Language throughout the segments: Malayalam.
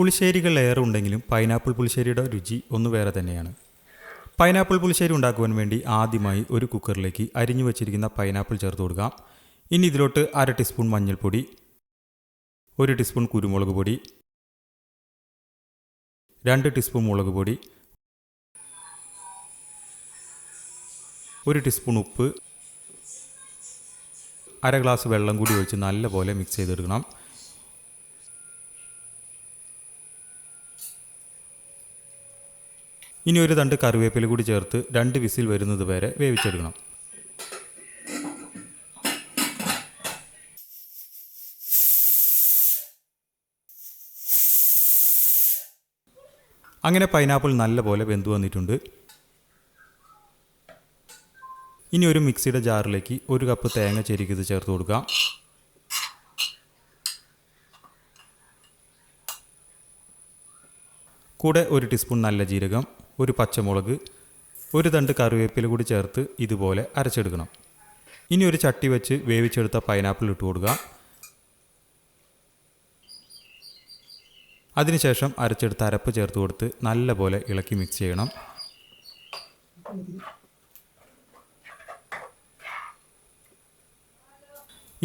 പുളിശ്ശേരികൾ ഏറെ ഉണ്ടെങ്കിലും പൈനാപ്പിൾ പുളിശ്ശേരിയുടെ രുചി ഒന്ന് വേറെ തന്നെയാണ്. പൈനാപ്പിൾ പുളിശ്ശേരി ഉണ്ടാക്കുവാൻ വേണ്ടി ആദ്യമായി ഒരു കുക്കറിലേക്ക് അരിഞ്ഞു വെച്ചിരിക്കുന്ന പൈനാപ്പിൾ ചേർത്ത് കൊടുക്കാം. ഇനി ഇതിലോട്ട് അര ടീസ്പൂൺ മഞ്ഞൾപ്പൊടി ഒരു ടീസ്പൂൺ കുരുമുളക് പൊടി രണ്ട് ടീസ്പൂൺ മുളക് പൊടി ഒരു ടീസ്പൂൺ ഉപ്പ് അര ഗ്ലാസ് വെള്ളം കൂടി ഒഴിച്ച് നല്ലപോലെ മിക്സ് ചെയ്തെടുക്കണം. ഇനി ഒരു തണ്ട് കറിവേപ്പില കൂടി ചേർത്ത് രണ്ട് വിസിൽ വരുന്നത് വരെ വേവിച്ചെടുക്കണം. അങ്ങനെ പൈനാപ്പിൾ നല്ലപോലെ വെന്തു വന്നിട്ടുണ്ട്. ഇനി ഒരു മിക്സിയുടെ ജാറിലേക്ക് ഒരു കപ്പ് തേങ്ങ ചെരുക്കിയത് ചേർത്ത് കൊടുക്കാം കൂടെ ഒരു ടീസ്പൂൺ നല്ല ജീരകം ഒരു പച്ചമുളക് ഒരു തണ്ട് കറിവേപ്പില കൂടി ചേർത്ത് ഇതുപോലെ അരച്ചെടുക്കണം. ഇനി ഒരു ചട്ടി വെച്ച് വേവിച്ചെടുത്ത പൈനാപ്പിൾ ഇട്ട് കൊടുക്കുക. അതിനുശേഷം അരച്ചെടുത്ത അരപ്പ് ചേർത്ത് കൊടുത്ത് നല്ലപോലെ ഇളക്കി മിക്സ് ചെയ്യണം.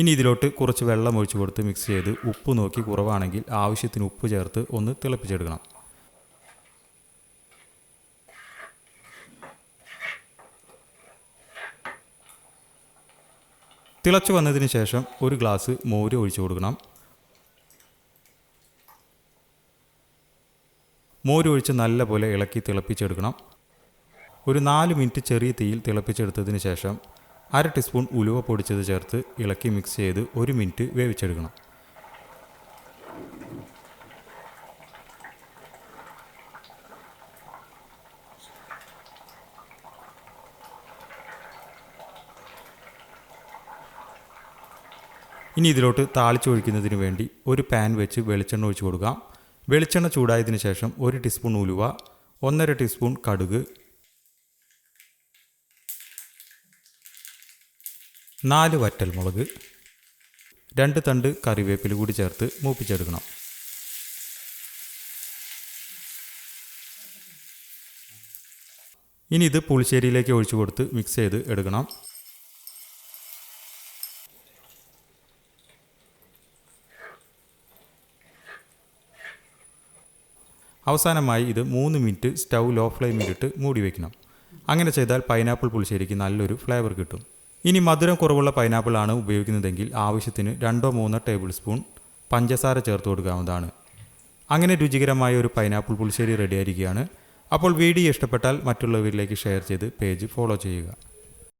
ഇനി ഇതിലോട്ട് കുറച്ച് വെള്ളം ഒഴിച്ചു കൊടുത്ത് മിക്സ് ചെയ്ത് ഉപ്പ് നോക്കി കുറവാണെങ്കിൽ ആവശ്യത്തിന് ഉപ്പ് ചേർത്ത് ഒന്ന് തിളപ്പിച്ചെടുക്കണം. തിളച്ചു വന്നതിന് ശേഷം ഒരു ഗ്ലാസ് മോര് ഒഴിച്ചു കൊടുക്കണം. മോര് ഒഴിച്ച് നല്ലപോലെ ഇളക്കി തിളപ്പിച്ചെടുക്കണം. ഒരു നാല് മിനിറ്റ് ചെറിയ തീയിൽ തിളപ്പിച്ചെടുത്തതിന് ശേഷം അര ടീസ്പൂൺ ഉലുവ പൊടിച്ചത് ചേർത്ത് ഇളക്കി മിക്സ് ചെയ്ത് ഒരു മിനിറ്റ് വേവിച്ചെടുക്കണം. ഇനി ഇതിലോട്ട് താളിച്ചൊഴിക്കുന്നതിന് വേണ്ടി ഒരു പാൻ വെച്ച് വെളിച്ചെണ്ണ ഒഴിച്ച് കൊടുക്കാം. വെളിച്ചെണ്ണ ചൂടായതിനു ശേഷം ഒരു ടീസ്പൂൺ ഉലുവ ഒന്നര ടീസ്പൂൺ കടുക് നാല് വറ്റൽ മുളക് രണ്ട് തണ്ട് കറിവേപ്പില കൂടി ചേർത്ത് മൂപ്പിച്ചെടുക്കണം. ഇനി ഇത് പുളിശ്ശേരിയിലേക്ക് ഒഴിച്ചു കൊടുത്ത് മിക്സ് ചെയ്ത് എടുക്കണം. അവസാനമായി ഇത് മൂന്ന് മിനിറ്റ് സ്റ്റൗ ലോ ഫ്ലെയിമിലിട്ട് മൂടി വയ്ക്കണം അങ്ങനെ ചെയ്താൽ പൈനാപ്പിൾ പുളിശ്ശേരിക്ക് നല്ലൊരു ഫ്ലേവർ കിട്ടും. ഇനി മധുരം കുറവുള്ള പൈനാപ്പിൾ ആണ് ഉപയോഗിക്കുന്നതെങ്കിൽ ആവശ്യത്തിന് രണ്ടോ മൂന്നോ ടേബിൾ സ്പൂൺ പഞ്ചസാര ചേർത്ത് കൊടുക്കാവുന്നതാണ്. അങ്ങനെ രുചികരമായ ഒരു പൈനാപ്പിൾ പുളിശ്ശേരി റെഡിയായിരിക്കുകയാണ് അപ്പോൾ വീഡിയോ ഇഷ്ടപ്പെട്ടാൽ മറ്റുള്ളവരിലേക്ക് ഷെയർ ചെയ്ത് പേജ് ഫോളോ ചെയ്യുക.